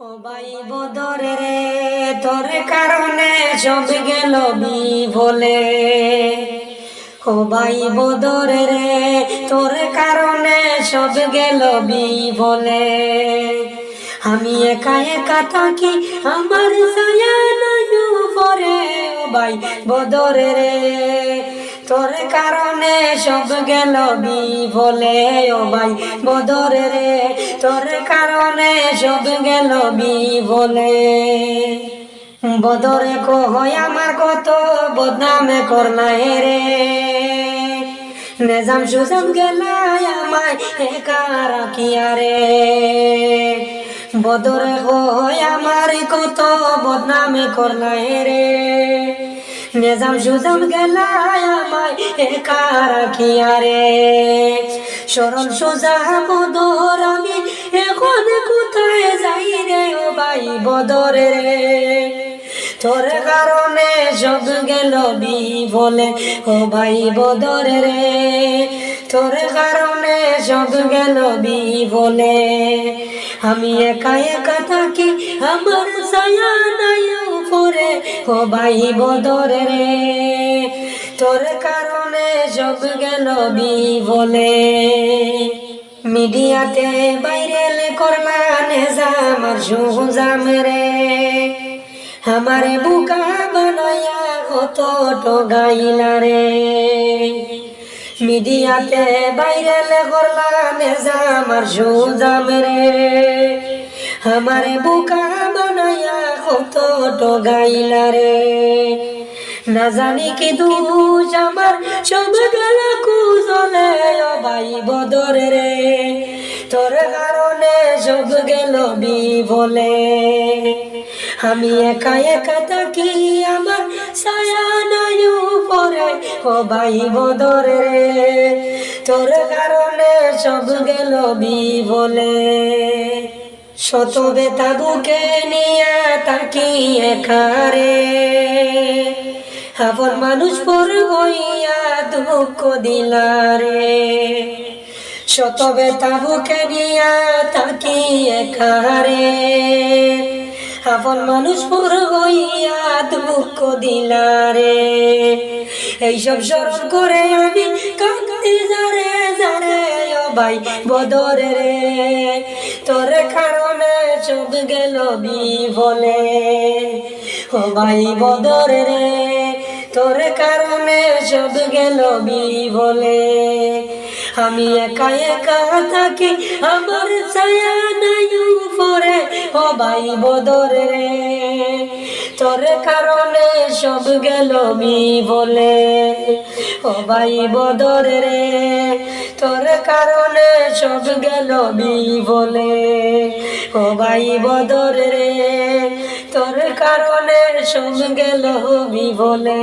ভাই বদরে রে, তোর কারণে সব গেল বলে ও ভাই বদরে রে, তোর কারণে সব গেল বলে আমি একা একা থাকি, আমার ছায়া নাই পরে ও ভাই বদরে রে তোর কারণে সব গেল বলে ও ভাই বদরে রে। তোর কারণে সব গেল বলে বদরে কহয় আমার কত বদনামে করলাই রে। নেজাম সুজাম গেলাই আমায় একা রাখিয়া রে। বদরে কহয় আমার কত বদনামে করলাই রে। নেজাম সুজাম গেলাই আমায় একা রাখিয়া রে সরল সোজা বদর আমি এখন কোথায় যাই রে ও ভাই বদরে? রে তোর কারণে সব গেল বলে ও ভাই বদরে। রে তোর কারণে সব গেল বলে আমি একা একা থাকি আমার ছায়া নাই ভাই বদরে রে। তোর কারণে সব গেল বলে। মিডিয়াতে বাইরেল করলা নেজা আমার সুজাম রে। আমারে বুকা বানায়া কত গাইলা রে। মিডিয়াতে বাইরেল করলা নেজা আমার সুজাম রে। আমারে বুকা কত গাইলা রে। না জানি কি দুষ আমার, সব গেল কুজলে ভাই বদরে রে। তোর কারণে সব গেল বি বলে আমি একা একা থাকি, আমার ছায়া নাই পরে ও ভাই বদরে রে। তোর কারণে সব গেল বি বলে শত বেতা বুকে নিয়ে তাকি একারে আপন মানুষ পর হইয়া দুঃখ দিলারে। শত বেতা বুকে নিয়া তাকি একারে আপন মানুষ পর হইয়া দুঃখ দিলারে। এইসব স্মরণ করে আমি কাঁদতে যারে। ভাই বদরে রে। তোর কারণে সব গেল বলে ও ভাই বদরে রে, তোর কারণে সব গেল বলে আমি একা একা থাকি, আমার ছায়া নাই উপরে। ও ভাই বদরে রে, তোর কারণে সব গেল বলে ও ভাই বদরে রে তোর কারণে সব গেল বলে ও ভাই বদরে রে তোর কারণে সব গেল বলে